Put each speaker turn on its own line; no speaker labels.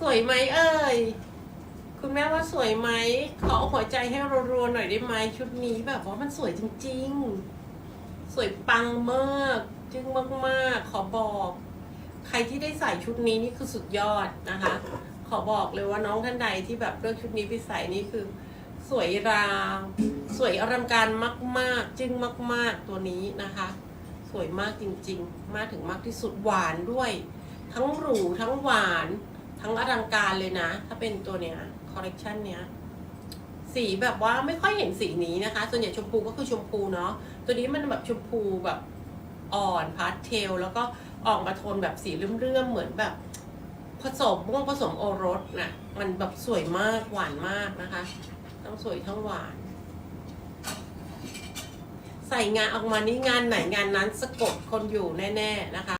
สวยไหมเอ่ย คุณแม่ว่าสวยไหมขอหัวใจให้รัวๆหน่อยได้ไหมชุดนี้แบบว่ามันสวยจริง ๆ สวยปังมากจึงมากๆ ขอบอก ใครที่ได้ใส่ชุดนี้นี่คือสุดยอดนะคะ ขอบอกเลยว่าน้องท่านใดที่แบบเลือกชุดนี้ไปใส่นี่คือ สวยราวสวยอลังการมาก ๆ จึงมาก ๆตัวนี้นะคะ สวยมากจริง ๆ มากถึงมากที่สุดหวานด้วย ทั้งหรูทั้งหวาน ทั้งอลังการเลยนะ ถ้าเป็นตัวเนี้ยคอลเลกชันเนี้ยสีแบบว่าไม่ค่อยเห็นสีนี้นะคะ ส่วนใหญ่ชมพูก็คือชมพูเนาะตัวนี้มันแบบชมพูแบบอ่อนพาสเทลแล้วก็ออกมาโทนแบบสีเรื่อมๆเหมือนแบบผสมม่วงผสมโอรสนะมันแบบสวยมากหวานมากนะคะ ทั้งสวยทั้งหวาน ใส่งานออกมานี่งานไหนงานนั้นสะกดคนอยู่แน่ ๆ นะคะ